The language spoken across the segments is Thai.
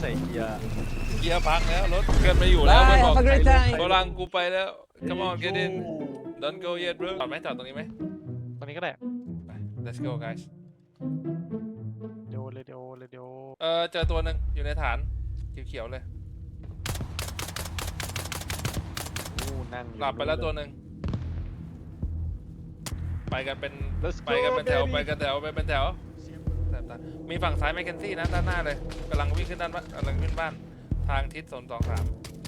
ใส่เกียร์ เกียร์พังแล้วรถเกินไม่อยู่แล้ว Bye, มันบอก have a great time โบราณกูไปแล้ว come on get in don't go yet bro จอดไหมจอดตรงนี้ไหมตรงนี้ก็ได้ ไป let's go guys เดี๋ยวเลยเดี๋ยวเลยเดี๋ยวเออเจอตัวหนึ่งอยู่ในฐานเขียวๆเลย อู้นั่งอยู่หลับไปแล้วตัวหนึ่งไปกันเป็น Let's ไปกันเป็นแถว baby ไปกันแถวไปเป็นแถวแถบ ตามีฝั่งซ้ายแมคเคนซี่นะด้านหน้าเลยกำลังวิ่งขึ้นด้านบ้านกำลังขึ้นบ้าน ทางทิศโซนสองสาม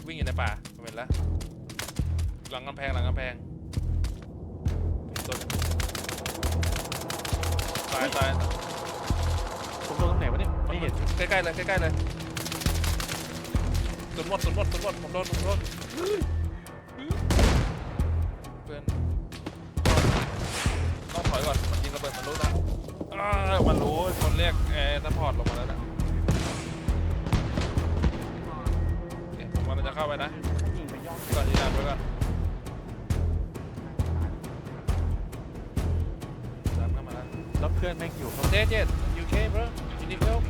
วิ่งอยู่ในป่าผมเห็นแล้ว หลังกำแพงหลังกำแพงตัวหนึ่งตายตายผมโดนตรงไหนวะเนี่ยไม่เห็นใกล้ๆเลยใกล้ๆเลยตุนหมดตุนหมดตุนหมดผมโดนผมโดนเพื่อนต้องถอยก่อนมันยิงระเบิดมันรู้นะ อ้าวมันรู้คนเรียกแอร์ซัพพอร์ตลงมาแล้วนะโอเคผมกำลังจะเข้าไปนะก่อนยืนยันไว้ก่อนดันเข้ามาแล้วแล้วเพื่อนแม่งอยู่ข้าง Dead yet? You okay, bro? You need help?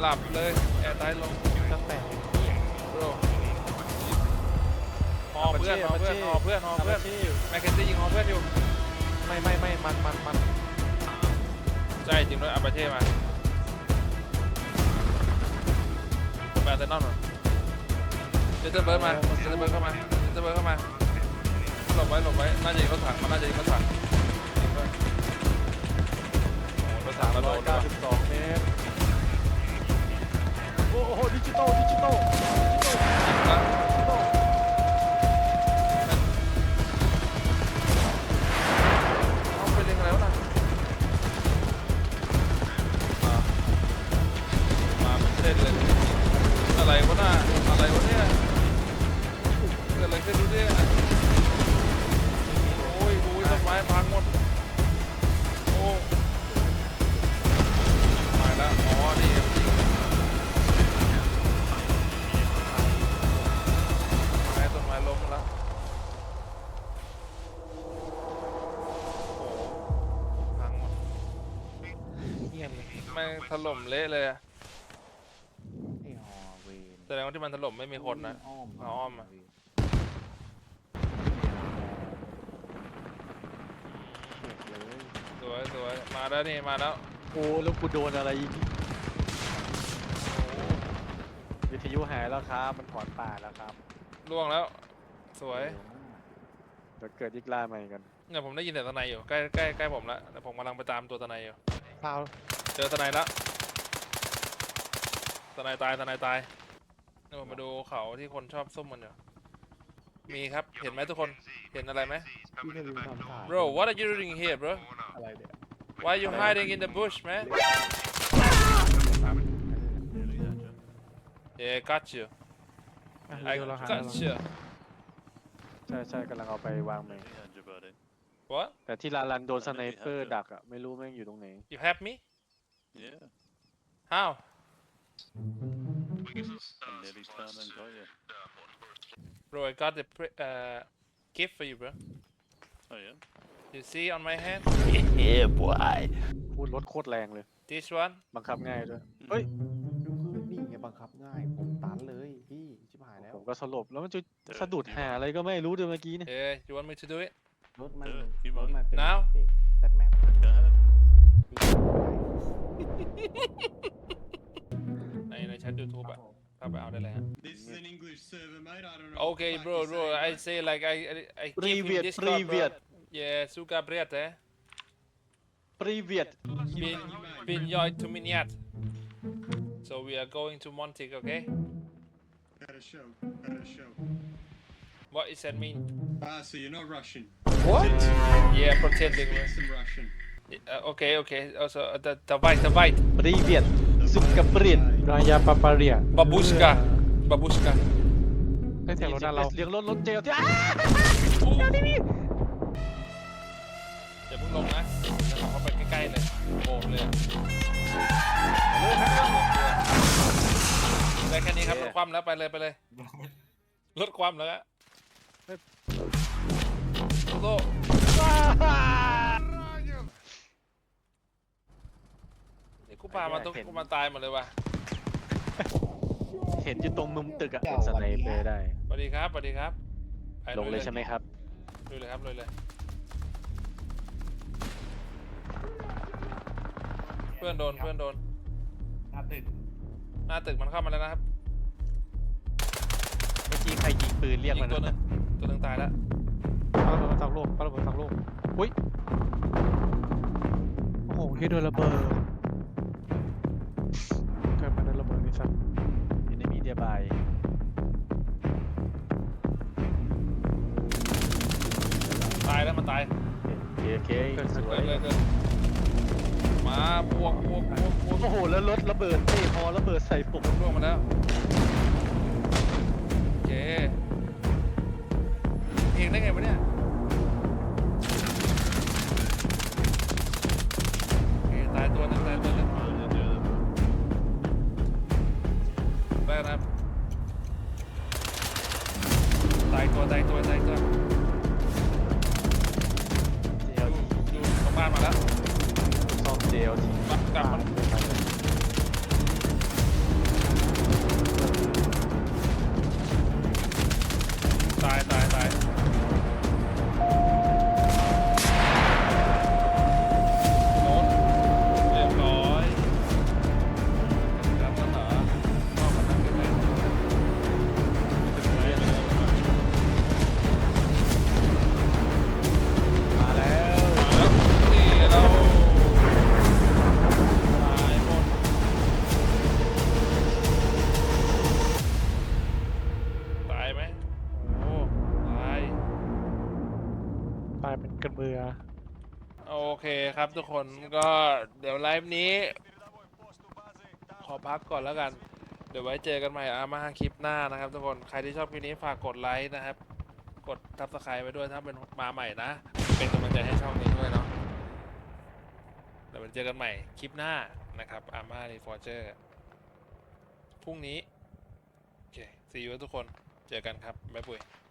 หลับเลย แอร์ตายลง อเพื่อนหอเพื่อนหอเพื่อนหอเพื่อนที่แมคเคนซี่ยิงหอเพื่อนอยู่ไม่ไม่ไม่มันมันมันใช่จริงด้วยอาบาเช่มาแบตเตอร์นอนมาเจสเตอร์เบิร์ดมาเจสเตอร์เบิร์ดเข้ามาเจสเตอร์เบิร์ดเข้ามาหลบไว้หลบไว้น่าจะยิงรถถังมันน่าจะยิงรถถังยิงด้วยโอ้โหรถถังกระโดร้อยดด้วเก้ายสิบสองเมตรโอ้โหดิจิตอลดิจิตอลดิจิตอล ถล่มเละเลยอะไอ้ฮอเวนแสดงว่าที่มันถล่มไม่มีคนนะ อ้อมอ้อมอะ เวนสวยสวยมาแล้วนี่มาแล้วโอ้แล้วกูโดนอะไรอีกโอ้โหวิทยุหายแล้วครับ มันถอนป่าแล้วครับล่วงแล้ว สวยเดี๋ยวเกิดยิกล่าใหม่กันเนี่ยผมได้ยินเสียงตะไนอยู่ใกล้ใกล้ใกล้ผมแล้วแต่ผมกำลังไปตามตัวตะไนอยู่เปล่า เจอตะไนแล้วตะไนตายตะไนตายนี่ผมมาดูเขาที่คนชอบซุ่มมันอยู่มีครับ เห็นไหมทุกคน เห็นอะไรไหม พี่จะวิวทำถ่าย bro what are you doing here bro อะไรเนี่ย why you hiding in the bush man yeah got you อะ I เร็วเราหา got you ใช่ใช่กำลังเอาไปวางใหม่ what แต่ที่ลาลันโดนสไนเปอร์ดักอะ ไม่รู้แม่งอยู่ตรงไหน you have me Yeah, how I'm nearly found and got you. bro I got the pre- uh, gift for you bro Oh yeah? you see on my hand พูดรถโคตรแรงเลย this one บังคับง่ายด้วย เฮ้ยคือนี่ไงบังคับง่าย ผมตันเลยพี่ ชิบหายแล้วผมก็สลบแล้วมันจะสะดุดหาอะไรก็ไม่รู้เดี๋ยวเมื่อกี้เนี่ย yeah you want me to do it รถมันเออพี่รบอถลมันเป็น Now? แต่แมป Go ahead. ในในแชท YouTube อะเข้าไปเอาได้เลยฮะ This is an English server, mate. I don't know. what okay the fuck bro you're bro saying, I but- say like I I, I give him Привет, Discord bro привет. yeah suka priet eh ปรีเวียด bin bin yoi to miniat so we are going to Montic okay At a show. At a show. what is that mean Ah, so you're not Russian. what yeah pretending Speak some Russian. Uh, okay okay also uh, the the white the white ปรีเวียดสุกเปรียนรายาปาปาเรีย babushka babushka ได้เสียงรถเราเสียงรถรถเจลที่อ้าอย่าเพิ่งลงนะจะขับเข้าไปใกล้ๆเลยโบกเลยอะได้แค่นี้ครับรถคว่ำแล้วไปเลยไปเลยรถคว่ำแล้วอะโตโต้ นี่ กูปามาตรงกูมาตายหมดเลยว่ะเห็นอยู่ตรงมุมตึกอะสไนเปอร์ได้ สวัสดีครับสวัสดีครับไปลงเลยใช่ไหมครับ ลุยเลยครับลุยเลย เพื่อนโดนเพื่อนโดน หน้าตึกหน้าตึกมันเข้ามาแล้วนะครับเมื่อกี้ใครยิงปืนเรียกยิมันงตัวหนึนะงตัวหนึงตายแล้วปาระเบิดมาสักลูกปาระเบิดสักลูกอุ้ย โอ้โหเฮียโดนระเบิด บายตายแล้วมันตายโอเคโอเคสวเกิยดเลยเกิดมาบวกบวกบวกบวกโอ้โหแล้วรถระเบิดเท่พอระเบิดใส่ผมล่วงมาแล้วโอเคเองได้ไงวะเนี่ย มาแล้วซ่อมเจลทีมากลับมันายเป็นกระเบือ โอเคครับทุกคนก็เดี๋ยวไลฟ์นี้ ขอพักก่อนแล้วกัน เดี๋ยวไว้เจอกันใหม่อามาคลิปหน้านะครับทุกคนใครที่ชอบคลิปนี้ฝากกดไลค์นะครับ กดทับสไครต์ไว้ด้วยถ้าเป็นมาใหม่นะ เป็นกำลังใจให้ช่องนี้ด้วยเนาะเดี๋ยวไว้เจอกันใหม่คลิปหน้านะครับอามารีฟอร์เจอร์พรุ่งนี้ โอเค see you ทุกคนเจอกันครับบ๊ายบาย